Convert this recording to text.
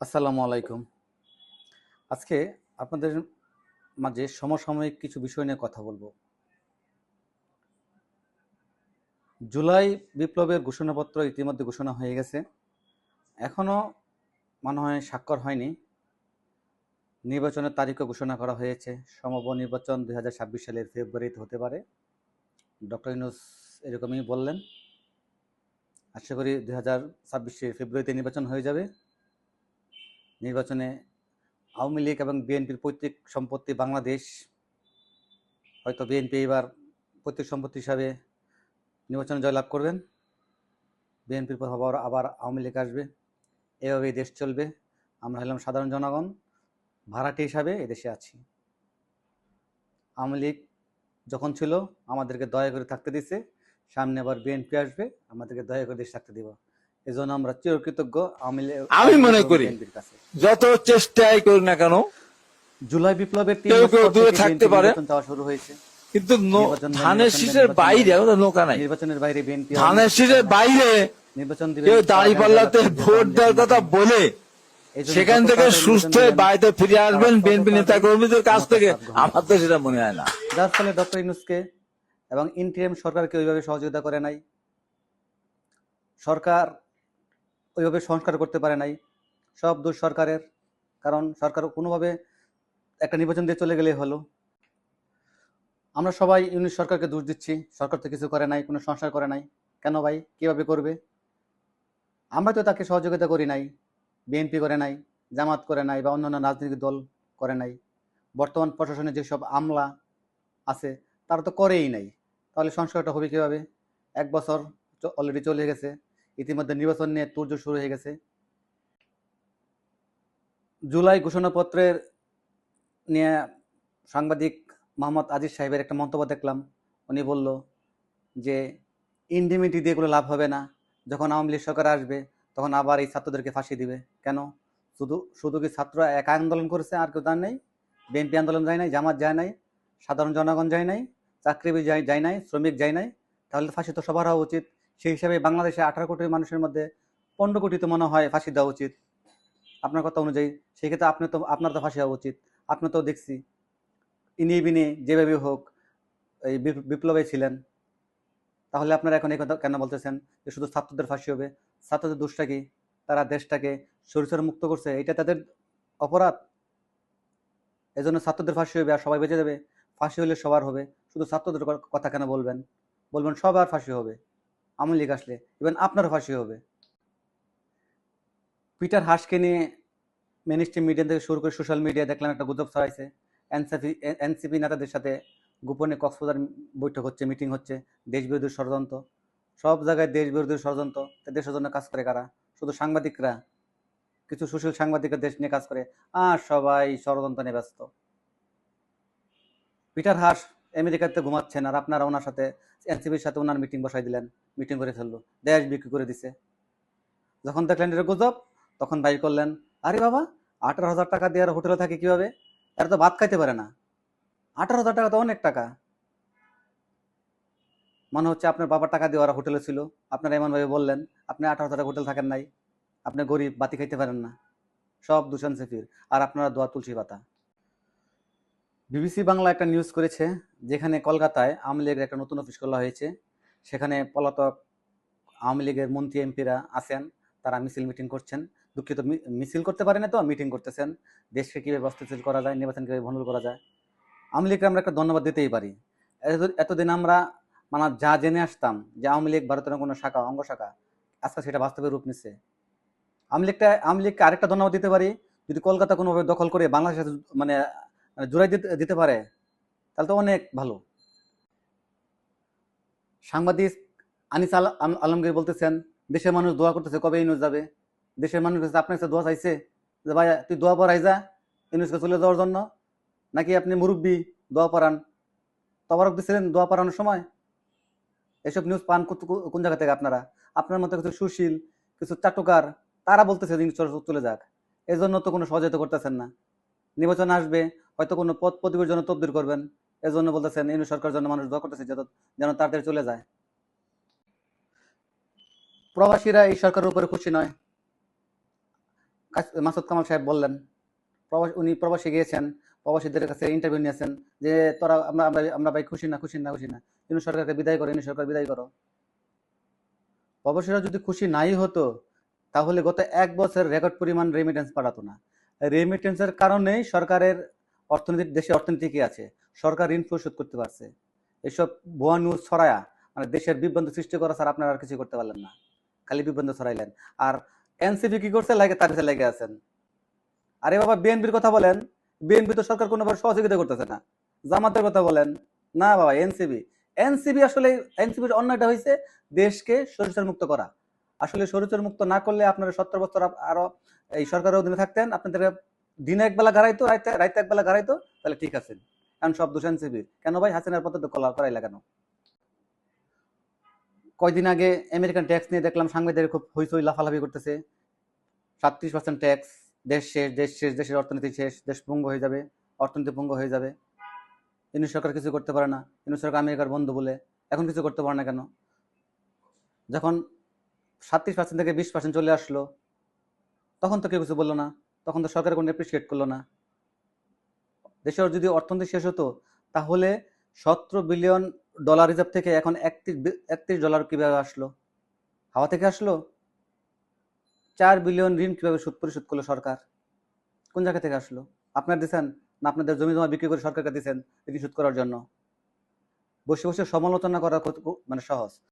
আসসালামু আলাইকুম। আজকে আপনাদের মাঝে সমসাময়িক কিছু বিষয় নিয়ে কথা বলব। জুলাই বিপ্লবের ঘোষণাপত্র ইতিমধ্যে ঘোষণা হয়ে গেছে। এখনও মনে হয় স্বাক্ষর হয়নি। নির্বাচনের তারিখও ঘোষণা করা হয়েছে। সমব নির্বাচন দু হাজার ছাব্বিশ সালের ফেব্রুয়ারিতে হতে পারে। ডক্টর ইউনুস এরকমই বললেন। আশা করি দুই হাজার ছাব্বিশে ফেব্রুয়ারিতে নির্বাচন হয়ে যাবে। নির্বাচনে আওয়ামী লীগ এবং বিএনপির পৈতৃক সম্পত্তি বাংলাদেশ, হয়তো বিএনপি এবার পৈতৃক সম্পত্তি হিসাবে নির্বাচনে জয়লাভ করবেন। বিএনপির পর আবার আবার আওয়ামী লীগ আসবে। এভাবেই দেশ চলবে। আমরা হলাম সাধারণ জনগণ। ভাড়াটে হিসাবে এদেশে আছি। আওয়ামী লীগ যখন ছিল, আমাদেরকে দয়া করে থাকতে দিছে। সামনে আবার বিএনপি আসবে, আমাদেরকে দয়া করে দেশ থাকতে দিব। এজন্য আমরা চিরকৃতজ্ঞ লীগ আমি মনে করি। যত চেষ্টাই করি না কেন জুলাই বিপ্লবের কেউ কেউ দূরে থাকতে পারে। শুরু হয়েছে। কিন্তু ধানের শীষের বাইরে নৌকা নাই। নির্বাচনের বাইরে বিএনপি ধানের শীষের বাইরে নির্বাচন কেউ দাড়ি পাল্লাতে ভোট দেওয়ার কথা বলে সেখান থেকে সুস্থ হয়ে বাড়িতে ফিরে আসবেন বিএনপি নেতা কর্মীদের কাছ থেকে আমার তো সেটা মনে হয় না। যার ফলে ডক্টর ইউনুসকে এবং ইন্টিএম সরকারকে ওইভাবে সহযোগিতা করে নাই। সরকার ওইভাবে সংস্কার করতে পারে নাই। সব দোষ সরকারের, কারণ সরকার কোনোভাবে একটা নির্বাচন দিয়ে চলে গেলেই হলো। আমরা সবাই ইউনিট সরকারকে দোষ দিচ্ছি, সরকার তো কিছু করে নাই, কোনো সংস্কার করে নাই। কেন ভাই? কীভাবে করবে? আমরা তো তাকে সহযোগিতা করি নাই, বিএনপি করে নাই, জামাত করে নাই বা অন্যান্য রাজনৈতিক দল করে নাই। বর্তমান প্রশাসনে যেসব আমলা আছে, তারা তো করেই নাই। তাহলে সংস্কারটা হবে কীভাবে? এক বছর অলরেডি চলে গেছে। ইতিমধ্যে নির্বাচন নিয়ে তুর্য শুরু হয়ে গেছে। জুলাই ঘোষণাপত্রের নিয়ে সাংবাদিক মোহাম্মদ আজিজ সাহেবের একটা মন্তব্য দেখলাম। উনি বলল যে, ইন্ডিমিটি দিয়ে এগুলো লাভ হবে না। যখন আওয়ামী লীগ সরকার আসবে, তখন আবার এই ছাত্রদেরকে ফাঁসি দিবে। কেন? শুধু শুধু কি ছাত্র একা আন্দোলন করেছে আর কেউ তার নেই? বিএনপি আন্দোলন যায় নাই, জামাত যায় নাই, সাধারণ জনগণ যায় নাই, চাকরিজীবী যায় যায় নাই, শ্রমিক যায় নাই? তাহলে তো ফাঁসি তো সবার হওয়া উচিত। সেই হিসাবে বাংলাদেশে আঠারো কোটি মানুষের মধ্যে পনেরো কোটি তো মনে হয় ফাঁসি দেওয়া উচিত। আপনার কথা অনুযায়ী সেই ক্ষেত্রে আপনি তো, আপনার তো ফাঁসি হওয়া উচিত। আপনি তো দেখছি ইনিয়ে বিনিয়ে যেভাবে হোক, এই বিপ- বিপ্লবে ছিলেন। তাহলে আপনারা এখন এই কথা কেন বলতেছেন? যে শুধু ছাত্রদের ফাঁসি হবে। ছাত্রদের দোষটা কি? তারা দেশটাকে সরিষার মুক্ত করছে। এটা তাদের অপরাধ। এজন্য ছাত্রদের ফাঁসি হবে আর সবাই বেঁচে যাবে। ফাঁসি হলে সবার হবে। শুধু ছাত্রদের কথা কেন বলবেন? বলবেন সবার ফাঁসি হবে। আওয়ামী লীগ আসলে ইভেন আপনারও ফাঁসি হবে। পিটার হাসকে নিয়ে মেন স্ট্রিম মিডিয়া থেকে শুরু করে সোশ্যাল মিডিয়া দেখলাম একটা গুজব ছড়াইছে। এনসিপি এনসিপি নেতাদের সাথে গোপনে কক্সবাজার বৈঠক হচ্ছে মিটিং হচ্ছে দেশ বিরোধী ষড়যন্ত্র। সব জায়গায় দেশ বিরোধী ষড়যন্ত্র দেশের জন্য কাজ করে কারা? শুধু সাংবাদিকরা? কিছু সুশীল সাংবাদিকরা দেশ নিয়ে কাজ করে, আর সবাই ষড়যন্ত্র নিয়ে ব্যস্ত। পিটার হাস আমেরিকাতে ঘুমাচ্ছেন আর আপনারা ওনার সাথে, এনসিপির সাথে ওনার মিটিং বসাই দিলেন মিটিং করে ফেলল, দেশ বিক্রি করে দিছে। যখন দেখলেন এটা গুজব, তখন বাইর করলেন, আরে বাবা, আঠারো হাজার টাকা দিয়ে আর হোটেলে থাকে কীভাবে? এরা তো ভাত খাইতে পারে না। আঠারো হাজার টাকা তো অনেক টাকা। মনে হচ্ছে আপনার বাবার টাকা দিয়ে ওরা হোটেলে ছিল। আপনারা এমনভাবে বললেন, আপনি আঠারো হাজার টাকা হোটেল থাকেন নাই। আপনি গরিব, বাতি খাইতে পারেন না। সব দূষণ সেফির। আর আপনারা দোয়া তুলসী পাতা। বিবিসি বাংলা একটা নিউজ করেছে, যেখানে কলকাতায় আওয়ামী লীগের একটা নতুন অফিস খোলা হয়েছে। সেখানে পলাতক আওয়ামী লীগের মন্ত্রী, এমপিরা আছেন, তারা মিছিল মিটিং করছেন। দুঃখিত মিছিল করতে পারে না তো মিটিং করতেছেন। দেশকে কীভাবে অস্থিতিশীল করা যায় নির্বাচন কীভাবে ভণ্ডুল করা যায়? আওয়ামী লীগকে আমরা একটা ধন্যবাদ দিতেই পারি। এত- এতদিন আমরা মানে যা জেনে আসতাম যে আওয়ামী লীগ ভারতের কোনো শাখা, অঙ্গ শাখা আজকে সেটা বাস্তবে রূপ নিচ্ছে আওয়ামী লীগটা, আওয়ামী লীগকে আরেকটা ধন্যবাদ দিতে পারি। যদি কলকাতা কোনোভাবে দখল করে বাংলাদেশের সাথে মানে জোড়াই দিতে পারে, তাহলে তো অনেক ভালো। সাংবাদিক আনিস আল- আলমগীর বলতেছেন, দেশের মানুষ দোয়া করতেছে, কবে ইউনুস যাবে? দেশের মানুষ আপনার কাছে দোয়া চাইছে? যে ভাই, তুই দোয়া পড়াই যা, ইউনুসকে চলে যাওয়ার জন্য। নাকি আপনি মুরব্বী দোয়া পড়ান? তবারক দিচ্ছিলেন দোয়া পড়ানোর সময়। এসব নিউজ পান কোন জায়গা থেকে আপনারা? আপনার মতো কিছু সুশীল, কিছু চাটুকার, তারা বলতেছে চলে যাক। এই জন্য তো কোনো সহযোগিতা করতেছেন না। নির্বাচন আসবে হয়তো কোনো পদ পদবীর জন্য তবদির করবেন। এজন্য বলতেছেন ইউনুস সরকার জন্য মানুষ দোয়া করতেছে যেন তাড়াতাড়ি চলে যায়। প্রবাসীরা এই সরকারের উপরে খুশি নয়। মাসুদ কামাল সাহেব বললেন, প্রবাস উনি প্রবাসী গিয়েছেন, প্রবাসীদের কাছে ইন্টারভিউ নিয়েছেন, যে তোরা আমরা আমরা আমরা ভাই খুশি না খুশি না খুশি না। ইনু সরকারকে বিদায় করো, ইনু সরকার বিদায় করো। প্রবাসীরা যদি খুশি নাই হতো, তাহলে গত এক বছর রেকর্ড পরিমাণ রেমিটেন্স পাঠাতো না। রেমিটেন্সের কারণেই সরকারের অর্থনীতি, দেশের অর্থনীতি কি আছে? সরকার ঋণ পরিশোধ করতে পারছে। এসব ভুয়া নিউজ ছড়ায়া মানে দেশের বিভ্রান্তি সৃষ্টি করা স্যার আপনারা আর কিছু করতে পারলেন না। খালি বিভ্রান্ত ছড়াইলেন। আর এনসিপি কি করছে? লাগে তার কাছে লেগে আছেন। আরে বাবা, বিএনপির কথা বলেন। বিএনপি তো সরকার কোনোভাবে সহযোগিতা করতেছে না। জামাতের কথা বলেন। না বাবা এনসিবি এনসিবি আসলে এনসিবির অন্যটা হয়েছে দেশকে সরিষার মুক্ত করা। আসলে সরিষার মুক্ত না করলে আপনারা সত্তর বছর আরও এই সরকারের অধীনে থাকতেন আপনাদের দিনে একবেলা গাড়াইতো, রাইতে রাইতে একবেলা গাড়াইতো, তাহলে ঠিক আছে। এখন সব দোষ এনসিবির কেন ভাই হাসিনার পথে তো কলা করাই লাগানো কয়দিন আগে আমেরিকান ট্যাক্স নিয়ে দেখলাম সাংবাদিক খুব হইচই লাফালাফি করতেছে। সাতত্রিশ পার্সেন্ট ট্যাক্স, দেশ শেষ দেশ শেষ, দেশের অর্থনীতি শেষ, দেশ ভঙ্গ হয়ে যাবে, অর্থনীতি ভঙ্গ হয়ে যাবে। ইনু সরকার কিছু করতে পারে না। ইনু সরকার আমেরিকার বন্ধু বলে। এখন কিছু করতে পারে না কেন? যখন সাতত্রিশ পার্সেন্ট থেকে বিশ পার্সেন্ট চলে আসলো, তখন তো কেউ কিছু বলল না। তখন তো সরকার কোনো অ্যাপ্রিসিয়েট করল না। দেশের যদি অর্থনীতি শেষ হতো, তাহলে সতেরো বিলিয়ন ডলার রিজার্ভ থেকে এখন একত্রিশ একত্রিশ ডলার কীভাবে আসলো? হাওয়া থেকে আসলো? চার বিলিয়ন ঋণ কীভাবে সুদ পরিশোধ করল সরকার? কোন জায়গা থেকে আসলো? আপনার দিচ্ছেন না আপনাদের জমি জমা বিক্রি করে সরকারকে দিচ্ছেন ঋণ শোধ করার জন্য? বসে বসে সমালোচনা করা মানে সহজ।